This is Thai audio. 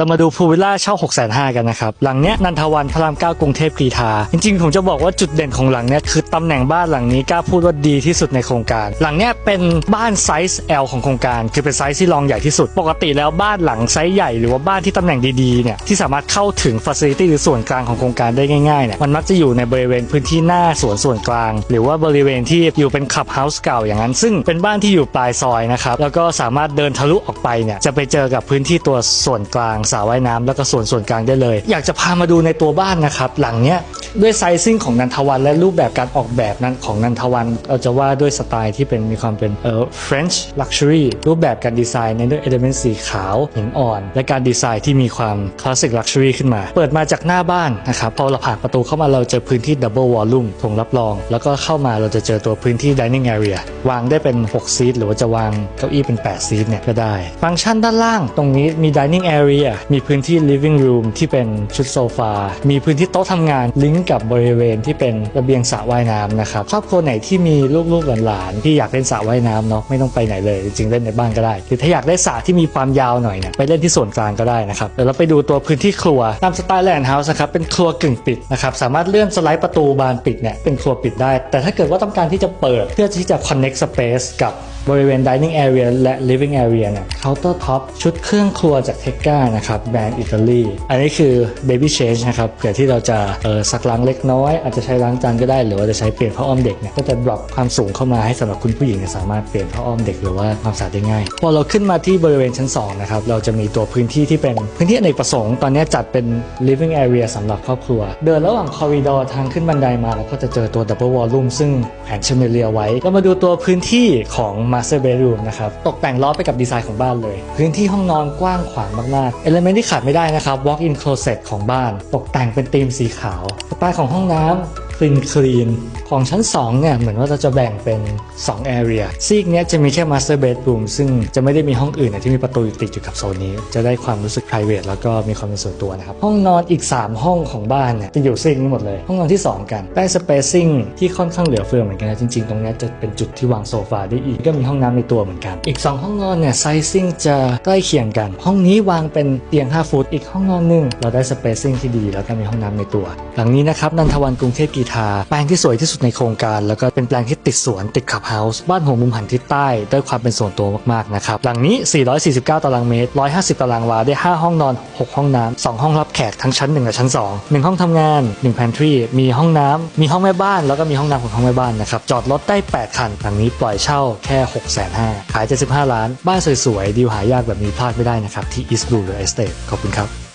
เรามาดูพูวิลล่าเช่า 6 5 0 0 0กันนะครับ หลังเนี้ยนันทวันพระรามเก้ากรุงเทพกรีฑาจริงๆ ผมจะบอกว่าจุดเด่นของหลังเนี้ยคือตำแหน่งบ้านหลังนี้กล้าพูดว่าดีที่สุดในโครงการ หลังเนี้ยเป็นบ้านไซส์ L ของโครงการ คือเป็นไซส์ที่รองใหญ่ที่สุด ปกติแล้วบ้านหลังไซส์ใหญ่หรือว่าบ้านที่ตำแหน่งดีๆเนี่ยที่สามารถเข้าถึงฟัซิลิตี้หรือส่วนกลางของโครงการได้ง่ายๆเนี่ยมันมักจะอยู่ในบริเวณพื้นที่หน้าสวนส่วนกลาง หรือว่าบริเวณที่อยู่เป็นขับเฮาส์เก่าอย่างนั้น ซึ่งเป็นบ้านที่อยู่ปลายซอยนะครับแล้วก็สามารถเดินทะลุออกไปเนี่ยจะไปเจอกับพื้นที่ตัวส่วนกลางสระว่ายน้ำแล้วก็ส่วนส่วนกลางได้เลย อยากจะพามาดูในตัวบ้านนะครับหลังเนี้ย ด้วยไซซิ่งของนันทวันและรูปแบบการออกแบบนั้นของนันทวันเราจะว่าด้วยสไตล์ที่เป็นมีความเป็นเอ่อ French luxury รูปแบบการดีไซน์ในด้วยเอลเมนต์สีขาวหินอ่อน และการดีไซน์ที่มีความคลาสสิกลักชัวรี่ขึ้นมา เปิดมาจากหน้าบ้านนะครับพอเราผ่านประตูเข้ามาเราเจอพื้นที่ดับเบิลวอลลุ่มถงรับรอง แล้วก็เข้ามาเราจะเจอตัวพื้นที่ dining area วางได้เป็น 6 ซีทหรือว่าจะวางเก้าอี้เป็น 8 ซีทเนี่ยก็ได้ ฟังก์ชันด้านล่างตรงนี้มี dining area มีพื้นที่ living room ที่เป็นชุดโซฟา มีพื้นที่โต๊ะทำงานลิงกับบริเวณที่เป็นระเบียงสระว่ายน้ำนะครับครอบครัวไหนที่มีลูกๆหลานๆที่อยากเล่นสระว่ายน้ำเนาะไม่ต้องไปไหนเลย จริงๆเล่นในบ้านก็ได้หรือถ้าอยากได้สระที่มีความยาวหน่อยเนี่ยไปเล่นที่ส่วนกลางก็ได้นะครับเดี๋ยวเราไปดูตัวพื้นที่ครัวตามสไตล์แลนด์เฮาส์นะครับเป็นครัวกึ่งปิดนะครับสามารถเลื่อนสไลด์ประตูบานปิดเนี่ยเป็นครัวปิดได้ แต่ถ้าเกิดว่าต้องการที่จะเปิดเพื่อที่จะ connect space กับบริเวณ dining area และ living area เนี่ย counter top ชุดเครื่องครัวจากเท c ก้านะครับแบรนด์อิตาลี อันนี้คือ baby change นะครับเผื่อที่เราจะเออซักล้างเล็กน้อย อาจจะใช้ล้างจานก็ได้ หรือว่าจะใช้เปลี่ยนผ้าอ้อมเด็กเนี่ยก็จะ drop ความสูงเข้ามาให้สำหรับคุณผู้หญิงสามารถเปลี่ยนผ้าอ้อมเด็กหรือว่าความสะอาดได้ง่าย พอเราขึ้นมาที่บริเวณชั้น2นะครับเราจะมีตัวพื้นที่ที่เป็นพื้นที่อเนกประสงค์ตอนนี้จัดเป็น living area สำหรับครอบครัว เดินระหว่างคอริดอร์ทางขึ้นบันไดมาแล้วก็จะเจอตัว double volume ซึ่งแผนเชมเลียไว้เรามาดูตัวพื้นที่ของ master bedroom นะครับตกแต่งล้อไปกับดีไซน์ของบ้านเลย พื้นที่ห้องนอนกว้างขวางมากๆ เอลเมนที่ขาดไม่ได้นะครับ walk in closet ของบ้าน ตกแต่งเป็นธีมสีขาวสไตล์ของห้องน้ำ คลีนคลีนของชั้น2เนี่ยเหมือนว่าเราจะแบ่งเป็น 2 area ซีกเนี้ยจะมีแค่ master bedroom ซึ่งจะไม่ได้มีห้องอื่นที่มีประตูติดอยู่กับโซนนี้ จะได้ความรู้สึก private แล้วก็มีความเป็นส่วนตัวนะครับ ห้องนอนอีก 3 ห้องของบ้านเนี่ยจะอยู่ซีกนี้หมดเลย ห้องนอนที่ 2 กันได้ spacing ที่ค่อนข้างเหลือเฟือเหมือนกันนะจริง ๆ ตรงนี้จะเป็นจุดที่วางโซฟาได้อีกก็มีห้องน้ำในตัวเหมือนกัน อีก 2 ห้องนอนเนี่ย sizing จะใกล้เคียงกัน ห้องนี้วางเป็นเตียง 5 ฟุตอีกห้องนอนหนึงเราได้ spacing ที่ดี แล้วก็มีห้องน้ำในตัว หลังนี้นะครับนันทวันกรุงเทพกีทา แปลงที่สวยที่สุดในโครงการ แล้วก็เป็นแปลงที่ติดสวนติดขับเฮาส์บ้านหัวมุมหันทิศใต้ด้วยความเป็นส่วนตัวมากๆนะครับหลังนี้ 449 ตารางเมตร 150 ตารางวาได้ 5 ห้องนอน 6 ห้องน้ำ2ห้องรับแขกทั้งชั้น 1 และชั้น 2 1 ห้องทำงาน 1 pantry มีห้องน้ำมีห้องแม่บ้าน แล้วก็มีห้องน้ำของห้องแม่บ้านนะครับจอดรถได้ 8 คันหลังนี้ปล่อยเช่าแค่ 6 5 0 0 0ขาย 75 ล้าน บ้านสวยๆดีลหายากแบบนี้พลาดไม่ได้นะครับที่ East Blue Real Estate ขอบคุณครับ